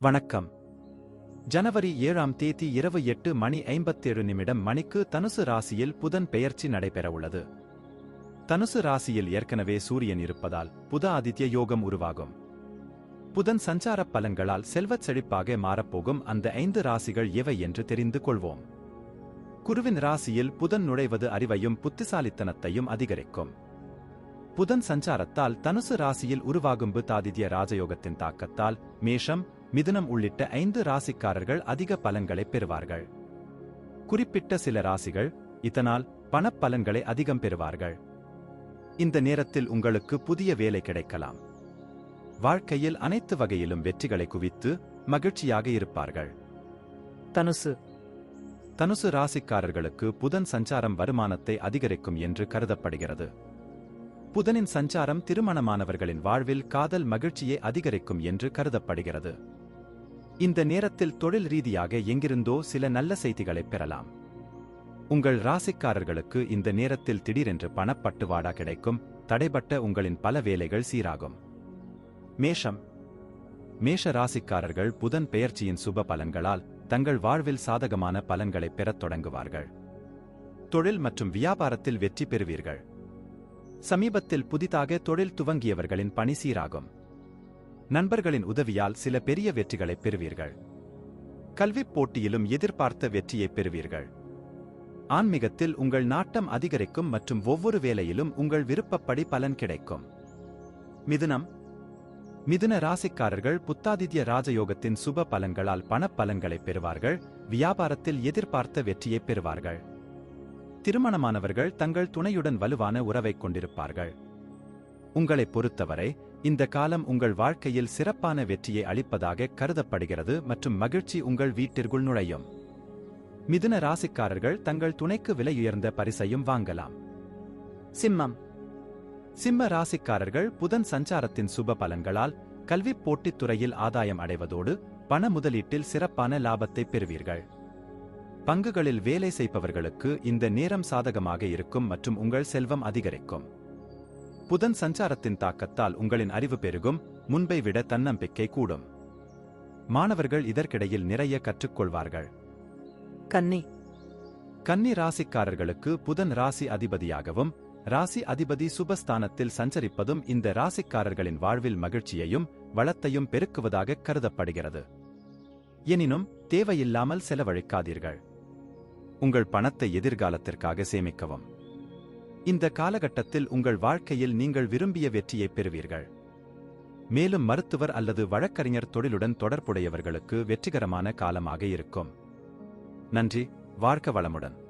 வணக்கம். ஜனவரி ஏழாம் தேதி இரவு எட்டு மணி ஐம்பத்தேழு நிமிடம் மணிக்கு தனுசு ராசியில் புதன் பெயர்ச்சி நடைபெறவுள்ளது. தனுசு ராசியில் ஏற்கனவே சூரியன் இருப்பதால் புத ஆதித்ய யோகம் உருவாகும். புதன் சஞ்சார பலன்களால் செல்வச் செழிப்பாக மாறப்போகும் அந்த ஐந்து ராசிகள் எவை என்று தெரிந்து கொள்வோம். குருவின் ராசியில் புதன் நுழைவது அறிவையும் புத்திசாலித்தனத்தையும் அதிகரிக்கும். புதன் சஞ்சாரத்தால் தனுசு ராசியில் உருவாகும் புத்தாதித்ய ராஜயோகத்தின் தாக்கத்தால் மேஷம் மிதுனம் உள்ளிட்ட ஐந்து ராசிக்காரர்கள் அதிக பலன்களை பெறுவார்கள். குறிப்பிட்ட சில ராசிகள் இதனால் பணப்பலன்களை அதிகம் பெறுவார்கள். இந்த நேரத்தில் உங்களுக்கு புதிய வேலை கிடைக்கலாம். வாழ்க்கையில் அனைத்து வகையிலும் வெற்றிகளை குவித்து மகிழ்ச்சியாக இருப்பார்கள். தனுசு. தனுசு ராசிக்காரர்களுக்கு புதன் சஞ்சாரம் வருமானத்தை அதிகரிக்கும் என்று கருதப்படுகிறது. புதனின் சஞ்சாரம் திருமணமானவர்களின் வாழ்வில் காதல் மகிழ்ச்சியை அதிகரிக்கும் என்று கருதப்படுகிறது. இந்த நேரத்தில் தொழில் ரீதியாக எங்கிருந்தோ சில நல்ல செய்திகளை பெறலாம். உங்கள் ராசிக்காரர்களுக்கு இந்த நேரத்தில் திடீரென்று பணப்பட்டுவாடா கிடைக்கும் தடைபட்ட உங்களின் பல வேலைகள் சீராகும். மேஷம். மேஷ ராசிக்காரர்கள் புதன் பெயர்ச்சியின் சுப பலன்களால் தங்கள் வாழ்வில் சாதகமான பலன்களை பெறத் தொடங்குவார்கள். தொழில் மற்றும் வியாபாரத்தில் வெற்றி பெறுவீர்கள். சமீபத்தில் புதிதாக தொழில் துவங்கியவர்களின் பணி சீராகும். நண்பர்களின் உதவியால் சில பெரிய வெற்றிகளை பெறுவீர்கள். கல்விப் போட்டியிலும் எதிர்பார்த்த வெற்றியை பெறுவீர்கள். ஆன்மீகத்தில் உங்கள் நாட்டம் அதிகரிக்கும் மற்றும் ஒவ்வொரு வேலையிலும் உங்கள் விருப்பப்படி பலன் கிடைக்கும். மிதுனம். மிதுன ராசிக்காரர்கள் புத்தாதித்ய ராஜயோகத்தின் சுப பலன்களால் பணப்பலன்களை பெறுவார்கள் வியாபாரத்தில் எதிர்பார்த்த வெற்றியை பெறுவார்கள். திருமணமானவர்கள் தங்கள் துணையுடன் வலுவான உறவைக் கொண்டிருப்பார்கள். உங்களைப் பொறுத்தவரை இந்த காலம் உங்கள் வாழ்க்கையில் சிறப்பான வெற்றியை அளிப்பதாக கருதப்படுகிறது மற்றும் மகிழ்ச்சி உங்கள் வீட்டிற்குள் நுழையும். மிதுன ராசிக்காரர்கள் தங்கள் துணைக்கு விலையுயர்ந்த பரிசையும் வாங்கலாம். சிம்மம். சிம்ம ராசிக்காரர்கள் புதன் சஞ்சாரத்தின் சுப பலன்களால் கல்விப் போட்டித் துறையில் ஆதாயம் அடைவதோடு பண முதலீட்டில் சிறப்பான லாபத்தை பெறுவீர்கள். பங்குகளில் வேலை செய்பவர்களுக்கு இந்த நேரம் சாதகமாக இருக்கும் மற்றும் உங்கள் செல்வம் அதிகரிக்கும். புதன் சஞ்சாரத்தின் தாக்கத்தால் உங்களின் அறிவு பெருகும் முன்பை விட தன்னம்பிக்கை கூடும். மாணவர்கள் இதற்கிடையில் நிறைய கற்றுக்கொள்வார்கள். கன்னி. கன்னி ராசிக்காரர்களுக்கு புதன் ராசி அதிபதியாகவும் ராசி அதிபதி சுபஸ்தானத்தில் சஞ்சரிப்பதும் இந்த ராசிக்காரர்களின் வாழ்வில் மகிழ்ச்சியையும் வளத்தையும் பெருக்குவதாக கருதப்படுகிறது. எனினும் தேவையில்லாமல் செலவழிக்காதீர்கள். உங்கள் பணத்தை எதிர்காலத்திற்காக சேமிக்கவும். இந்த காலகட்டத்தில் உங்கள் வாழ்க்கையில் நீங்கள் விரும்பிய வெற்றியை பெறுவீர்கள். மேலும் மருத்துவர் அல்லது வழக்கறிஞர் தொழிலுடன் தொடர்புடையவர்களுக்கு வெற்றிகரமான காலமாக இருக்கும். நன்றி வாழ்க்க வளமுடன்.